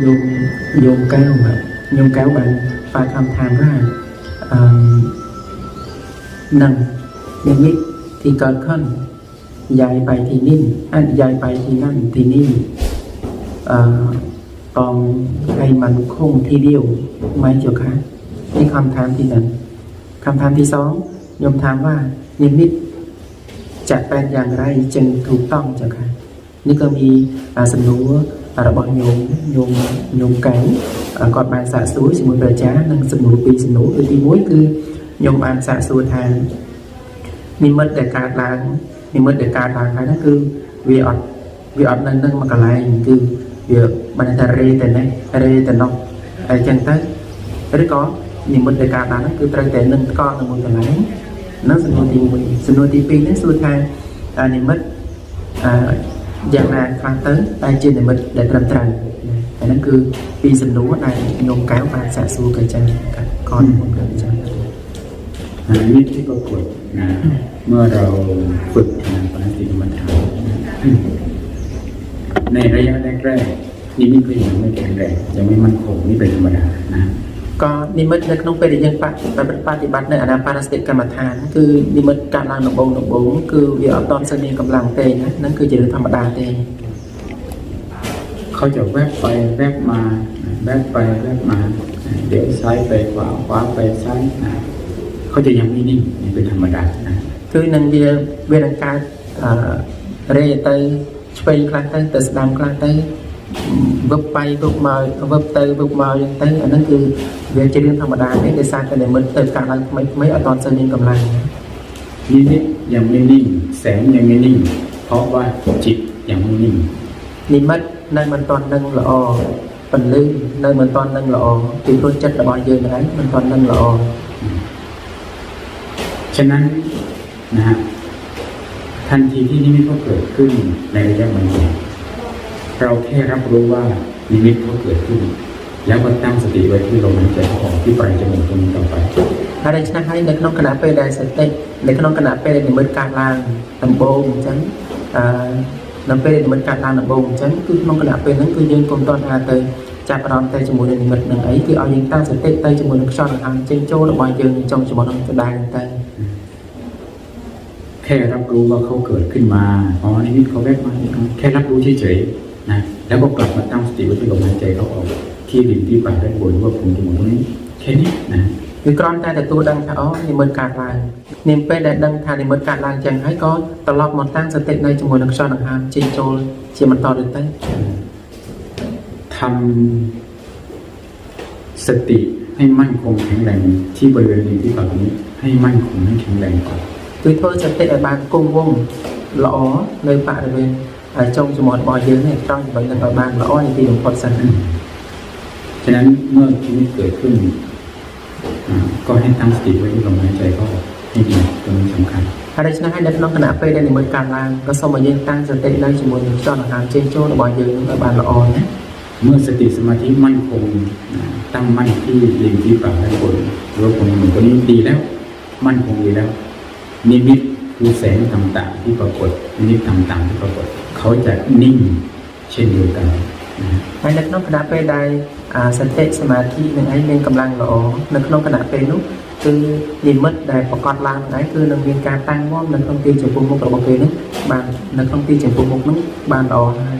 โยมโยมแก้วอะโยมแก้วបានฝากคำถามว่าเอิ่มหนังนิมิตที่เกิดขึ้นย้ายไปที่นี่อันย้ายไปที่นั่นที่นี่ต้องให้มันคงที่เดียวไหมเจ้าคะนี่คำถามที่หนึ่งคำถามที่สองโยมถามว่านิมิตจะเป็นอย่างไรจึงถูกต้องเจ้าคะนี่ก็มีสำนวน របស់ញោមញោមញោមកែងគាត់បានសាកសួរជាមួយព្រះអាចារ្យនិងសំណួរពីរសំណួរទី1គឺញោមបានសាកសួរថានិមិត្តដែលកើតឡើងនិមិត្តដែលកើតឡើងហ្នឹងគឺវាអត់វាអត់នៅនឹងមួយកន្លែងគឺវាបានថារេតែនេះរេតែនោះហើយចឹងទៅឬក៏និមិត្តដែលកើតឡើងហ្នឹងគឺត្រូវតែនឹងកល់នៅមួយកន្លែងហ្នឹងសំណួរទី1សំណួរទី2ហ្នឹងសួរថានិមិត្តអឺ อย่างไรฟังเต้ใต้เจีนในมันได้ตรมตรังแต่นั่นคือปีสนุนในโยมแก้วมาสะสูกับจันกัคอนของกับจันอันนี้ที่ก็ากดนะเมื่อเราฝึกงานปฏิกรรมฐานในระยะแรกๆนี่นี่ก็ยังไม่แข็งแรงยังไม่มั่นคงนี่เป็นธรรมดานะ ក៏និមិត្តនៅក្នុងពេលដែលយើងបប្របត្តិបត្តិនៅអាណាបានសតិកម្មដ្ឋានគឺនិមិត្តកើតឡើងដំបូងដំបូងគឺវាអត់តន់សូវមានកម្លាំងទេណាហ្នឹងគឺជារឿងធម្មតាទេ เขาจะแวบไปแวบมาแวบไปแวบมา เดี๋ยวซ้ายไปขวาขวาไปซ้ายนะเขาจะยังไม่นิ่งนี่เป็นธรรมดานะ គឺនឹងវាវានឹងកើតអឺរេទៅឆ្វេងខ្លះទៅទៅស្ដាំខ្លះទៅ เว็บไปเว็บมาเว็บเตยเว็บมาอย่างเตยอันนั้นคือเรียนจะเรื่อธรรมดาไม่ได้สร้างกันเลยมันเติมการอะไรไม่ไม่อตอนเซนิงกำลังนิมิตยังไม่นิ่ง แสงยังไม่นิ่ง เพราะว่าจิตยังไม่นิ่งนิมิตในมันตอนนั่งหล่อปันลึกในมันตอนนั่งหล่อที่รู้จัดระบายเยอะนะมันตอนนั่งหล่อฉะนั้นนะฮะทันทีที่นิมิตก็เกิดขึ้นในระยะมันเอง เราแค่รับรู้ว่านิมิตเขาเกิดขึ้น แล้วก็ตั้งสติไว้ที่ลมหายใจเข้าออกที่ปลายจมูกตรงนี้ต่อไป ហើយដូច្នេះហើយនៅក្នុងគណៈពេលដែលសតិនៅក្នុងគណៈពេលដែលនិមិត្តកើតឡើងដំបូងអញ្ចឹងអឺនៅពេលដែលនិមិត្តកើតឡើងដំបូងអញ្ចឹងគឺក្នុងគណៈពេលហ្នឹងគឺយើងកុំតន់ថាទៅចាប់អារម្មណ៍ទៅជាមួយនឹងនិមិត្តនឹងអីគឺឲ្យយើងតាំងសតិទៅជាមួយនឹងខ្យល់ដង្ហើមចេញចូលរបស់យើងចង់ជាមួយនឹងដដែលទៅ แค่รับรู้ว่าเขาเกิดขึ้นมาอ๋อนิมิตเขาแวบมาแค่รับรู้เฉยๆ นะแล้วก็กลับมาตั้งสติไว้ที่ลมหายใจเขาออกที่ริมที่ปลายด้านบนว่าผมจมูกตรงนี้แค่นี้นะ គឺគ្រាន់តែទទួលដឹងថាអូនិមិត្តកើតឡើងនាមពេលដែលដឹងថានិមិត្តកើតឡើងអញ្ចឹងហើយក៏ត្រឡប់មកតាំងសតិនៅជាមួយនឹងខ្យល់ដង្ហើមចេញចូលជាបន្តទៅទៅ ทำสติให้มั่นคงแข็งแรงที่บริเวณริมที่ปากนี้ ให้มั่นคงให้แข็งแรงก่อน គឺធ្វើសតិឲ្យបានគង់វង្សល្អនៅបរិវេណ ហើយចុងច្រមុះរបស់យើងនេះត្រង់ចំណុចនឹងឲ្យបានល្អជាទីបំផុតសិន ฉะนั้นเมื่อชีวิตเกิดขึ้นอ่าก็ให้ตั้งสติไว้ที่ลมหายใจเข้าออกให้ดีตรงนี้สำคัญ ហើយដូច្នេះហើយនៅក្នុងគណៈពេលដែលនិមិត្តកើតឡើងក៏សូមឲ្យយើងតាំងសតិនៅជាមួយនឹងខ្យល់ដង្ហើមចេញចូលរបស់យើងឲ្យបានល្អណា เมื่อสติสมาธิมั่นคงอ่าตั้งมั่นที่ริมที่ปากด้านบนหรือว่าตรงหนึ่งตัวนี้ดีแล้ว มั่นคงดีแล้ว นิมิตคือแสงต่างๆที่ปรากฏนิมิตต่างๆที่ปรากฏ เขาจะนิ่งเช่นเดียวกันนะ ហើយនៅក្នុងគណៈពេលដែលអាសតិសមាធិនឹងឯងមានកម្លាំងល្អនៅក្នុងគណៈពេលនោះគឺនិមិត្តដែលប្រកបឡើងហ្នឹងឯងគឺនឹងមានការតាំងមាំនៅក្នុងទីចំពោះមុខរបស់គេនេះបាននៅក្នុងទីចំពោះមុខនោះបានល្អហើយ